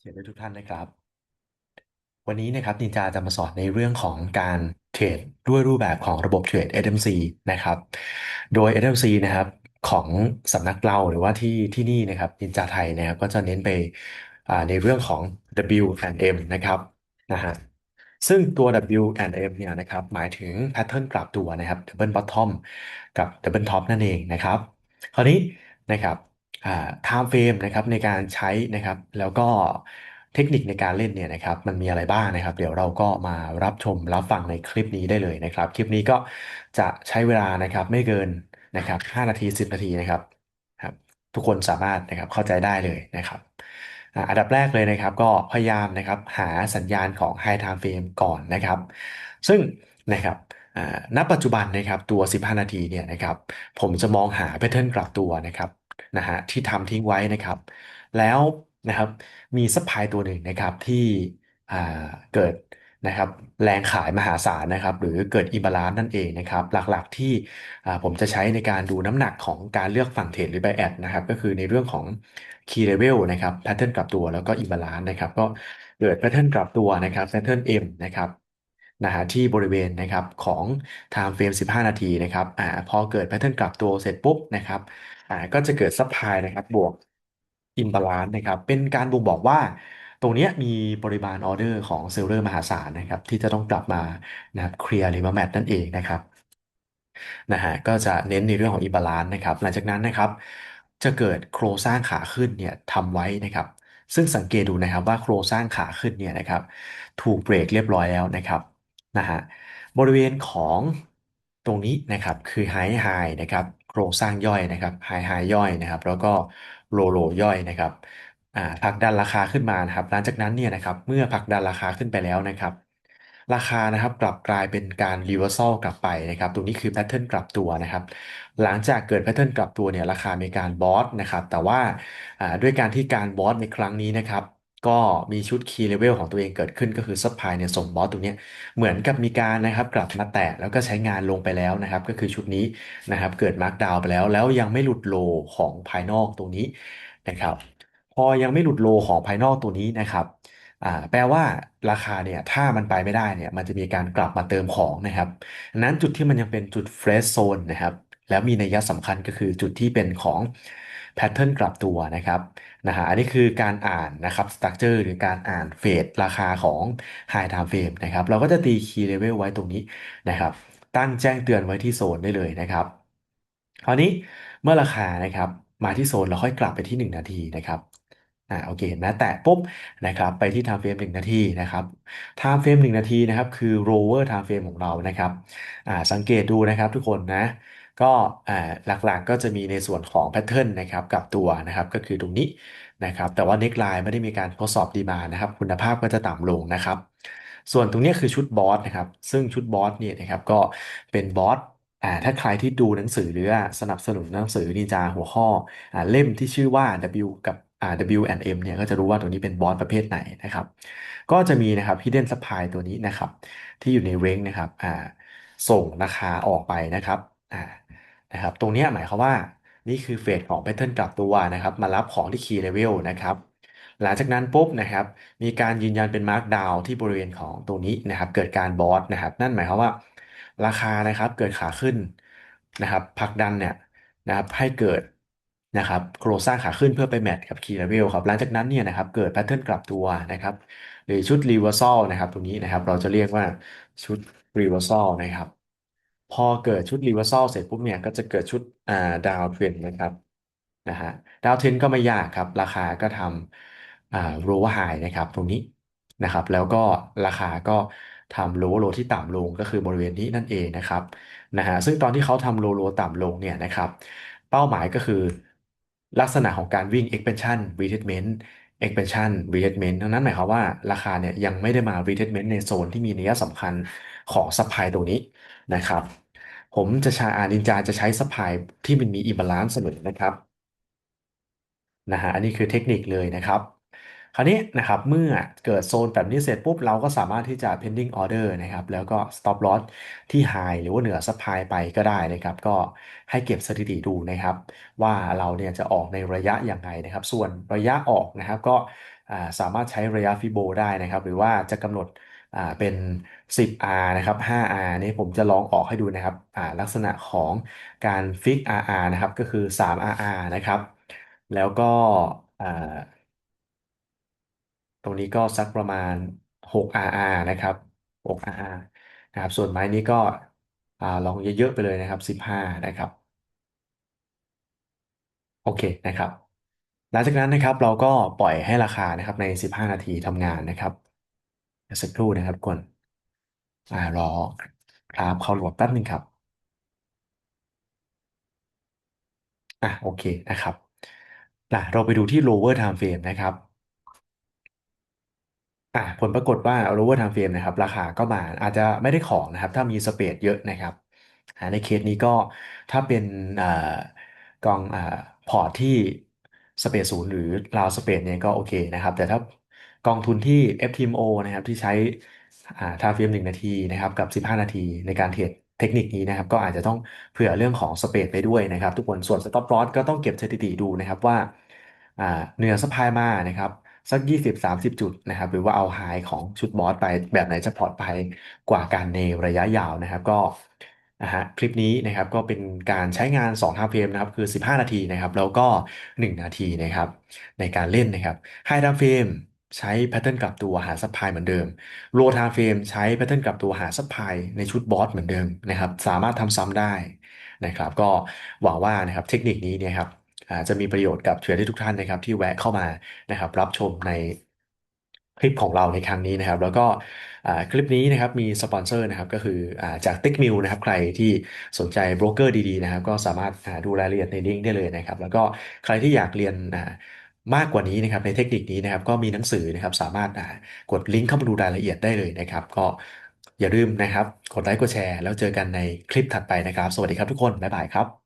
เชิญทุกท่านนะครับ วันนี้นะครับนินจาจะมาสอนในเรื่องของการเทรดด้วยรูปแบบของระบบเทรด SMC นะครับ โดย SMC นะครับของสำนักเราหรือว่าที่ที่นี่นะครับนินจาไทยนะครับก็จะเน้นไปในเรื่องของ W and M นะครับนะฮะซึ่งตัว W and M เนี่ยนะครับหมายถึงแพทเทิร์นกลับตัวนะครับ Double Bottom กับ Double Top นั่นเองนะครับ คราวนี้นะครับ อ่า time frame นะครับในการใช้นะครับ แล้วก็เทคนิคในการเล่นเนี่ยนะครับ มันมีอะไรบ้างนะครับ เดี๋ยวเราก็มารับชมรับฟังในคลิปนี้ได้เลยนะครับ คลิปนี้ก็จะใช้เวลานะครับไม่เกินนะครับ5นาที 10 นาทีนะครับครับ ทุกคนสามารถนะครับเข้าใจได้เลยนะครับอ่าอันดับแรกเลยนะครับ ก็พยายามนะครับหาสัญญาณของ High Time Frame ก่อนนะครับ ซึ่งนะครับอ่าณปัจจุบันนะครับตัว 15 นาทีเนี่ยนะครับ ผมจะมองหาแพทเทิร์นกลับตัวนะครับ นะฮะที่ทำทิ้งไว้นะครับ แล้วนะครับมีซัพพลายตัวหนึ่งนะครับที่เกิดนะครับแรงขายมหาศาลนะครับ หรือเกิดอิมบาลานซ์นั่นเองนะครับ หลักๆที่ผมจะใช้ในการดูน้ำหนักของการเลือกฝั่งเทรดหรือ buy add นะครับ ก็คือในเรื่องของ key level นะครับ pattern กลับตัวแล้วก็อิมบาลานซ์นะครับ ก็เกิด pattern กลับตัวนะครับ pattern M นะครับ นะฮะที่บริเวณนะครับของ time frame 15 นาทีนะครับอ่าพอเกิด pattern กลับตัวเสร็จปุ๊บนะครับอ่าก็จะเกิดซัพพลายนะครับบวกอิมบาลานซ์นะครับเป็นการบ่งบอกว่าตรงนี้มีปริมาณออเดอร์ของเซลเลอร์มหาศาลนะครับที่จะต้องกลับมานะครับเคลียร์ริบาแมทนั่นเองนะครับนะฮะก็จะเน้นในเรื่องของอิมบาลานซ์นะครับ หลังจากนั้นนะครับ จะเกิดโครงสร้างขาขึ้นเนี่ยทำไว้นะครับ ซึ่งสังเกตดูนะครับว่าโครงสร้างขาขึ้นเนี่ยนะครับ ถูกเบรกเรียบร้อยแล้วนะครับ นะฮะบริเวณของตรงนี้นะครับคือไฮไฮนะครับโครงสร้างย่อยนะครับไฮไฮย่อยนะครับ แล้วก็โลโลย่อยนะครับอ่าผลักดันราคาขึ้นมานะครับหลังจากนั้นเนี่ยนะครับเมื่อผลักดันราคาขึ้นไปแล้วนะครับ ราคานะครับกลับกลายเป็นการรีเวอร์ซลกลับไปนะครับ ตรงนี้คือแพทเทิร์นกลับตัวนะครับ หลังจากเกิดแพทเทิร์นกลับตัวเนี่ยราคามีการบอสนะครับแต่ว่าอ่าด้วยการที่การบอสในครั้งนี้นะครับ ก็มีชุด Key Level ของตัวเองเกิดขึ้นก็คือซัพพลายเนี่ยส่งบอสตรงนี้เหมือนกับมีการนะครับกลับมาแตะแล้วก็ใช้งานลงไปแล้วนะครับก็คือชุดนี้นะครับเกิดมาร์กดาวไปแล้วแล้วยังไม่หลุดโลของภายนอกตรงนี้นะครับพอยังไม่หลุดโลของภายนอกตัวนี้นะครับอ่าแปลว่าราคาเนี่ยถ้ามันไปไม่ได้เนี่ยมันจะมีการกลับมาเติมของนะครับนั้นจุดที่มันยังเป็นจุดเฟรชโซนนะครับ แล้วมีนัยสำคัญก็คือจุดที่เป็นของแพทเทิร์นกลับตัวนะครับนะฮะอันนี้คือการอ่านนะครับสตรัคเจอร์หรือการอ่านเฟดราคาของ High Time Frame นะครับเราก็จะตี Key Level ไว้ตรงนี้นะครับตั้งแจ้งเตือนไว้ที่โซนได้เลยนะครับคราวนี้เมื่อราคานะครับมาที่โซนเราค่อยกลับไปที่ 1 นาทีนะครับ อ่าโอเคนไหมแตะปุ๊บนะครับไปที่ time frame 1 นาทีนะครับ time frame 1 นาทีนะครับคือ rover time frame ของเรานะครับอ่าสังเกตดูนะครับทุกคนนะก็อ่าหลักๆก็จะมีในส่วนของแพทเทิร์นนะครับกับตัวนะครับก็คือตรงนี้นะครับแต่ว่า neckline ไม่ได้มีการทดสอบดีมานะครับคุณภาพก็จะต่ำลงนะครับ ส่วนตรงนี้คือชุดบอสนะครับซึ่งชุดบอสเนี่ยนะครับก็เป็นบอสอ่าถ้าใครที่ดูหนังสือหรือสนับสนุนหนังสือนินจาหัวข้ออ่าเล่มที่ชื่อว่า W กับ W&M เนี่ยก็จะรู้ว่าตัวนี้เป็นบอสประเภทไหนนะครับ ก็จะมีนะครับ hidden supply ตัวนี้นะครับ ที่อยู่ในเร้งนะครับอ่าส่งราคาออกไปนะครับอ่านะครับ ตรงนี้หมายความว่านี่คือเฟสของแพทเทิร์นกลับตัวนะครับ มารับของที่ Key Level นะครับ หลังจากนั้นปุ๊บนะครับ มีการยืนยันเป็น Mark Down ที่บริเวณของตรงนี้นะครับ เกิดการบอสนะครับ นั่นหมายความว่า ราคานะครับเกิดขาขึ้นนะครับผลักดันเนี่ยนะครับให้เกิด นะครับโครงสร้างขาขึ้นเพื่อไปแมทกับ Key Level ครับ หลังจากนั้นเนี่ยนะครับเกิดแพทเทิร์นกลับตัวนะครับ หรือชุด Reversal นะครับ ตรงนี้นะครับ เราจะเรียกว่าชุด Reversal นะครับ พอเกิดชุดรีเวอร์ซลเสร็จปุ๊บเนี่ยก็จะเกิดชุดอ่าดาวเทรนนะครับนะฮะดาวเทรนก็ไม่ยากครับ ราคาก็ทำอ่าโรว์ไฮนะครับ ตรงนี้นะครับ แล้วก็ราคาก็ทำโลโลที่ต่ำลงก็คือบริเวณนี้นั่นเองนะครับนะฮะซึ่งตอนที่เขาทำโลโลต่ำลงเนี่ยนะครับ เป้าหมายก็คือ ลักษณะของการวิ่ง expansion retreatment expansion retreatment ทั้งนั้นหมายความว่าราคาเนี่ยยังไม่ได้มา retreatment ในโซนที่มีนัยสำคัญของซัพพลายตรงนี้นะครับ ผมจะใช้อานินจาจะใช้สปายที่มันมีอิบาลานซ์เสมอนะครับนะฮะอันนี้คือเทคนิคเลยนะครับ คราวนี้นะครับเมื่อเกิดโซนแบบนี้เสร็จปุ๊บเราก็สามารถที่จะ pending order นะครับแล้วก็ stop loss ที่ high หรือว่าเหนือ supply ไปก็ได้นะครับ ก็ให้เก็บสถิติดูนะครับ ว่าเราเนี่ยจะออกในระยะยังไงนะครับ ส่วนระยะออกนะครับก็สามารถใช้ระยะฟิโบได้นะครับ หรือว่าจะกำหนดเป็น 10R นะครับ 5R นี่ผมจะลองออกให้ดูนะครับลักษณะของการฟิก RR นะครับ ก็คือ 3RR นะครับ แล้วก็ ตรงนี้ก็สักประมาณ 6RR นะครับ 6RR นะครับส่วนไม้นี้ก็อ่าลองเยอะๆไปเลยนะครับ 15 นะครับ โอเคนะครับ หลังจากนั้นนะครับเราก็ปล่อยให้ราคานะครับใน 15 นาทีทำงานนะครับเดี๋ยวสักครู่นะครับทุกคนอ่ารอครับเข้าโหลดแป๊บหนึงครับอะโอเคนะครับอะเราไปดูที่ lower time frame นะครับ อะผลปรากฏว่า lower time frame นะครับ ราคาก็มาอาจจะไม่ได้ของนะครับ ถ้ามีสเปรดเยอะนะครับอ่าในเคสนี้ก็ถ้าเป็นอ่ากองอ่าพอร์ตที่สเปรดศูนย์หรือราวสเปรดเนี่ยก็โอเคนะครับ แต่ถ้ากองทุนที่ FTMO นะครับที่ใช้อ่า time frame หนึ่งนาทีนะครับกับ15นาทีในการเทรดเทคนิคนี้นะครับ ก็อาจจะต้องเผื่อเรื่องของสเปรดไปด้วยนะครับ ทุกคนส่วน stop loss ก็ต้องเก็บสถิติดูนะครับว่าอ่าเหนือสะพายมานะครับ สักยี่สิบสามสิบจุดนะครับ หรือว่าเอาไฮของชุดบอสไปแบบไหนจะปลอดภัยกว่ากันในระยะยาวนะครับก็นะฮะคลิปนี้นะครับก็เป็นการใช้งาน2 time frame นะครับคือ 15 นาทีนะครับ แล้วก็ 1 นาทีนะครับ ในการเล่นนะครับ High time frame ใช้แพทเทิร์นกลับตัวหาซัพพเหมือนเดิม Low time frame ใช้แพทเทิร์นกลับตัวหาซัพพในชุดบอสเหมือนเดิมนะครับ สามารถทำซ้ำได้นะครับ ก็หวังว่านะครับเทคนิคนี้เนี่ยครับ อาจจะมีประโยชน์กับเทรดทุกท่านนะครับ ที่แวะเข้ามานะครับ รับชมในคลิปของเราในครั้งนี้นะครับ แล้วก็คลิปนี้นะครับมีสปอนเซอร์นะครับก็คืออาจาก t e c h m i l นะครับใครที่สนใจโบรกเกอร์ดีๆนะครับก็สามารถาดูรายละเอียดในลิงก์ได้เลยนะครับ แล้วก็ใครที่อยากเรียนมากกว่านี้นะครับในเทคนิคนี้นะครับก็มีหนังสือนะครับสามารถากดลิงก์เข้ามาดูรายละเอียดได้เลยนะครับ ก็อย่าลืมนะครับ กดไลค์กดแชร์ แล้วเจอกันในคลิปถัดไปนะครับ สวัสดีครับทุกคน บ๊ายบายครับ